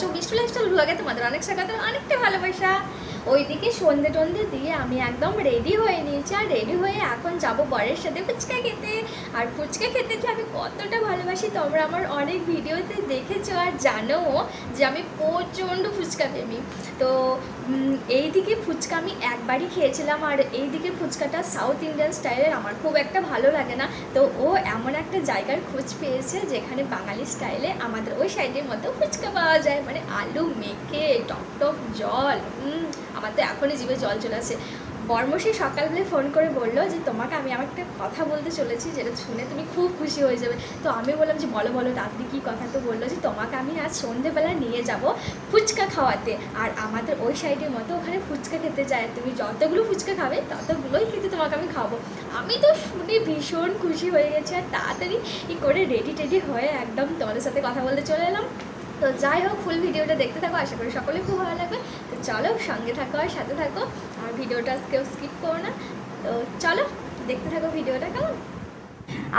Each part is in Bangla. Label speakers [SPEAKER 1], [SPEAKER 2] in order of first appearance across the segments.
[SPEAKER 1] আছো বিষ্টু লাইফস্টাইল তোমাদের। অনেক স্বাগত অনেকটা ভালোবাসা। ওইদিকে সন্ধে টন্ধে দিয়ে আমি একদম রেডি হয়ে নিয়েছি। আর রেডি হয়ে এখন যাব বরের সাথে ফুচকা খেতে। আর ফুচকা খেতে যে আমি কতটা ভালোবাসি, তোমরা আমার অনেক ভিডিওতে দেখেছ আর জানো যে আমি প্রচণ্ড ফুচকা প্রেমী। তো এইদিকে ফুচকা আমি একবারই খেয়েছিলাম। আর এইদিকে ফুচকাটা সাউথ ইন্ডিয়ান স্টাইলের আমার খুব একটা ভালো লাগে না। তো ও এমন একটা জায়গার খোঁজ পেয়েছে যেখানে বাঙালি স্টাইলে আমাদের ওই সাইডের মতো ফুচকা পাওয়া যায়। মানে আলু মেখে, টক টক জল আমার তো এখনই জীবে জল চলে আসে। বর্মশী সকালবেলায় ফোন করে বলল যে, তোমাকে আমি আমার একটা কথা বলতে চলেছি যেটা শুনে তুমি খুব খুশি হয়ে যাবে। তো আমি বললাম যে, বলো বলো তাড়াতাড়ি কী কথা তো বলল যে, তোমাকে আমি আজ সন্ধেবেলা নিয়ে যাব ফুচকা খাওয়াতে। আর আমাদের ওই সাইডের মতো ওখানে ফুচকা খেতে যায়। তুমি যতগুলো ফুচকা খাবে, ততগুলোই কিন্তু তোমাকে আমি খাব আমি তো শুনে ভীষণ খুশি হয়ে গেছি। আর তাড়াতাড়ি করে রেডি টেডি হয়ে একদম তোমাদের সাথে কথা বলতে চলে এলাম। তো যাই হোক ফুল ভিডিওটা দেখতে থাকো, আশা করি সকলেই খুব ভালো লাগবে তো চলো, সঙ্গে থাকো আর সাথে থাকো। আর ভিডিওটা কেউ স্কিপ করো না। তো চলো, দেখতে থাকো ভিডিওটা, কেমন?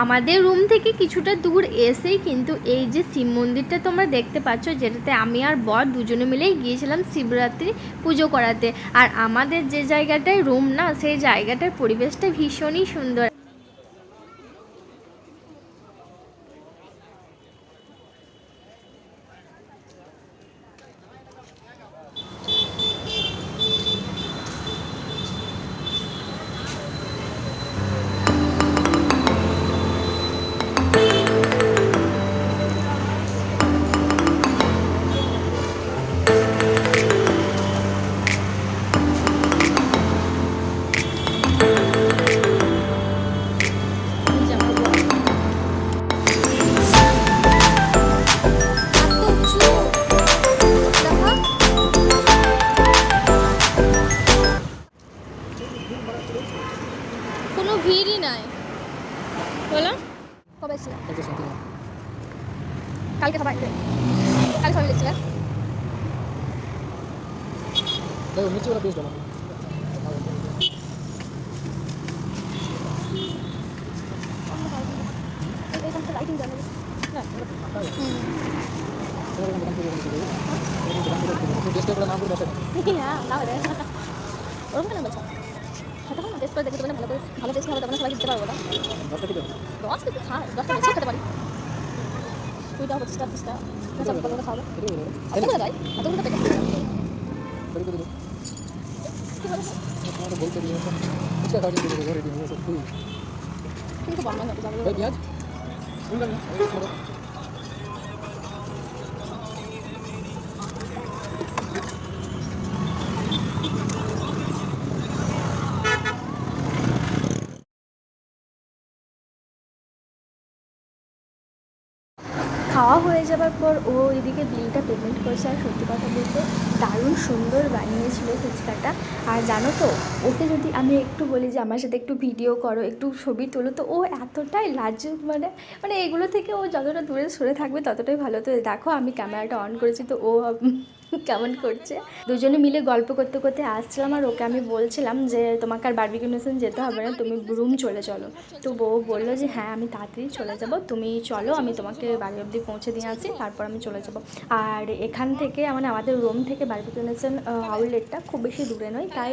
[SPEAKER 1] আমাদের রুম থেকে কিছুটা দূর এসেই কিন্তু এই যে শিব মন্দিরটা তোমরা দেখতে পাচ্ছ, যেটাতে আমি আর বর দুজনে মিলেই গিয়েছিলাম শিবরাত্রি পুজো করাতে। আর আমাদের যে জায়গাটায় রুম না, সেই জায়গাটার পরিবেশটা ভীষণই সুন্দর।
[SPEAKER 2] করে বসে
[SPEAKER 1] হ্যাঁ না রে ওরকম কেন বলছো? খেতে পারো না টেস্ট করে দেখে তোমাদের ভালো করে। ভালো টেস্ট হবে তখন সবাই খেতে পারব না?
[SPEAKER 2] দশটা
[SPEAKER 1] দশ কিন্তু খা দশটা খেতে পারি কুড়িটা পঁচিশটা তিরিশটা সব ভালো করে খাওয়াবে
[SPEAKER 2] কেটে দেবো
[SPEAKER 1] এত করে দেয় এতগুলো পেটে
[SPEAKER 2] বের করে দেবো
[SPEAKER 1] কি বলেছে
[SPEAKER 2] তোমাকে বলতে দিয়ে বুঝতে পারি যে ঘরে দিয়ে সত্যি
[SPEAKER 1] কিন্তু বন্ধ হতে খাওয়া হয়ে যাবার পর ও এদিকে বিলটা পেমেন্ট করেছে আর সত্যি কথা বলতে দারুণ সুন্দর বানিয়েছিল ফুচকাটা। আর জানো তো, ওকে যদি আমি একটু বলি যে আমার সাথে একটু ভিডিও করো, একটু ছবি তোলো, তো ও এতটাই লাজুক মানে মানে এগুলো থেকে ও যতটা দূরে সরে থাকবে ততটাই ভালো। তো দেখো আমি ক্যামেরাটা অন করেছি, তো ও কেমন করছে? দুজনে মিলে গল্প করতে করতে আসছিলাম আর ওকে আমি বলছিলাম যে, তোমাকে আর বার্বিকিউ নেশন যেতে হবে না, তুমি রুম চলে চলো। তো বউ বলল যে হ্যাঁ আমি তাড়াতাড়ি চলে যাব, তুমি চলো, আমি তোমাকে বাড়ি অবধি পৌঁছে দিয়ে আসি, তারপর আমি চলে যাব। আর এখান থেকে মানে আমাদের রুম থেকে বার্বিকিউ নেশন আউটলেটটা খুব বেশি দূরে নয়, তাই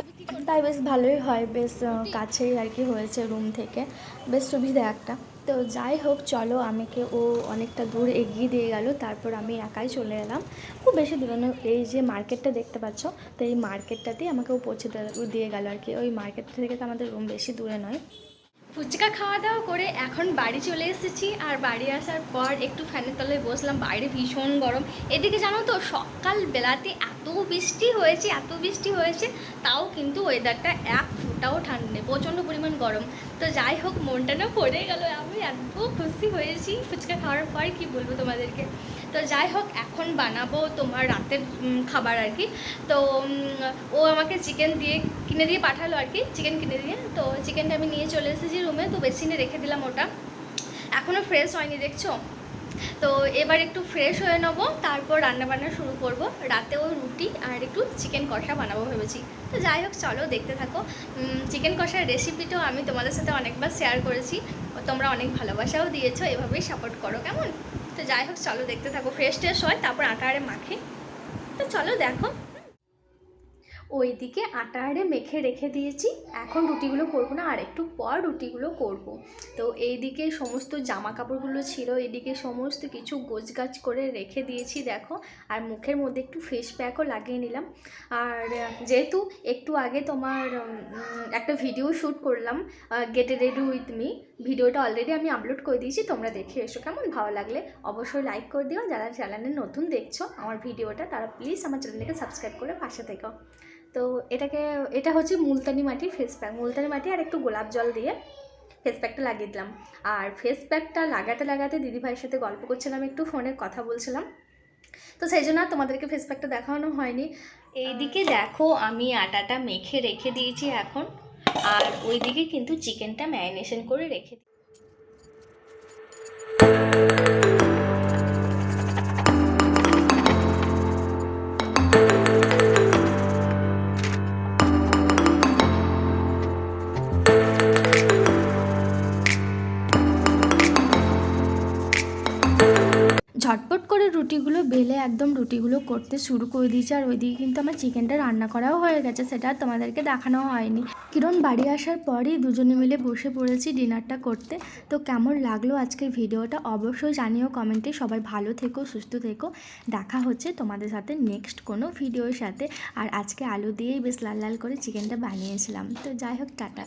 [SPEAKER 1] তাই বেশ ভালোই হয়, বেশ কাছেই আর কি হয়েছে রুম থেকে। বেশ সুবিধা একটা। তো যাই হোক, চলো আমাকে ও অনেকটা দূর এগিয়ে দিয়ে গেল। তারপর আমি একাই চলে এলাম। খুব বেশি দূরে এই যে মার্কেটটা দেখতে পাচ্ছ, তো এই মার্কেটটাতেই আমাকে ও পৌঁছে দিয়ে গেল আর কি। ওই মার্কেট থেকে তো আমাদের রুম বেশি দূরে নয়। ফুচকা খাওয়া দাওয়া করে এখন বাড়ি চলে এসেছি। আর বাড়ি আসার পর একটু ফ্যানের তলায় বসলাম। বাইরে ভীষণ গরম। এদিকে জানো তো সকাল বেলাতে এত বৃষ্টি হয়েছে, এত বৃষ্টি হয়েছে, তাও কিন্তু ওয়েদারটা এক ফুটাও ঠান্ডা নেই প্রচণ্ড পরিমাণ গরম। তো যাই হোক, মনটা না পড়ে গেল, আমি এত খুশি হয়েছি। ফুচকা খাওয়ার পর কি বলব তোমাদেরকে? তো যাই হোক, এখন বানাবো তোমার রাতের খাবার আর কি। তো ও আমাকে চিকেন দিয়ে, কিনে দিয়ে পাঠালো আর কি চিকেন কিনে দিয়ে। তো চিকেনটা আমি নিয়ে চলে এসেছি রুমে তো বেসিনে রেখে দিলাম ওটা। এখনও ফ্রেশ হয়নি, দেখছ? তো এবার একটু ফ্রেশ হয়ে নেব, তারপর রান্নাবান্না শুরু করব। রাতেও রুটি আর একটু চিকেন কষা বানাবো ভেবেছি। তো যাই হোক, চলো দেখতে থাকো। চিকেন কষার রেসিপিটাও আমি তোমাদের সাথে অনেকবার শেয়ার করেছি। তোমরা অনেক ভালোবাসাও দিয়েছ, এভাবেই সাপোর্ট করো, কেমন? তো যাই হোক, চলো দেখতে থাকো। ফ্রেশ ট্রেশ হয়, তারপর আটা আরে মাখে। তো চলো দেখো। ওইদিকে আটা আরে মেখে রেখে দিয়েছি। এখন রুটিগুলো করব না, আর একটু পর রুটিগুলো করব। তো এইদিকে সমস্ত জামা কাপড়গুলো ছিল এদিকে সমস্ত কিছু গোছগাছ করে রেখে দিয়েছি, দেখো। আর মুখের মধ্যে একটু ফেস প্যাকও লাগিয়ে নিলাম। আর যেহেতু একটু আগে তোমার একটা ভিডিও শ্যুট করলাম গেটে রেডি উইথ মি ভিডিওটা অলরেডি আমি আপলোড করে দিয়েছি, তোমরা দেখে এসো কেমন ভালো লাগলে। অবশ্যই লাইক করে দিও যারা চ্যানেলে নতুন দেখছ আমার ভিডিওটা, তারা প্লিজ আমার চ্যানেলটাকে সাবস্ক্রাইব করে পাশে থেকো। তো এটাকে, এটা হচ্ছে মুলতানি মাটি ফেস প্যাক মুলতানি মাটি আর একটু গোলাপ জল দিয়ে ফেস প্যাকটা লাগিয়ে দিলাম। আর ফেস প্যাকটা লাগাতে লাগাতে দিদিভাইয়ের সাথে গল্প করছিলাম, একটু ফোনে কথা বলছিলাম। তো সেই জন্য তোমাদেরকে ফেস প্যাকটা দেখানো হয়নি। এইদিকে দেখো, আমি আটাটা মেখে রেখে দিয়েছি এখন। আর ওইদিকে কিন্তু চিকেনটা ম্যারিনেশন করে রেখে দিই রুটিগুলো বেলে একদম রুটিগুলো করতে শুরু করে দিয়েছি আর ওইদিকে কিন্তু আমার চিকেনটা রান্না করাও হয়ে গেছে, সেটা আর তোমাদেরকে দেখানো হয়নি। কিরণ বাড়ি আসার পরই দুজনে মিলে বসে পড়েছি ডিনারটা করতে। তো কেমন লাগল আজকের ভিডিওটা অবশ্যই জানিও কমেন্টে। সবাই ভালো থেকো, সুস্থ থেকো। দেখা হচ্ছে তোমাদের সাথে নেক্সট কোনো ভিডিওর সাথে। আর আজকে আলু দিয়েই বেশ লাল লাল করে চিকেনটা বানিয়েছিলাম। তো যাই হোক, টাটা।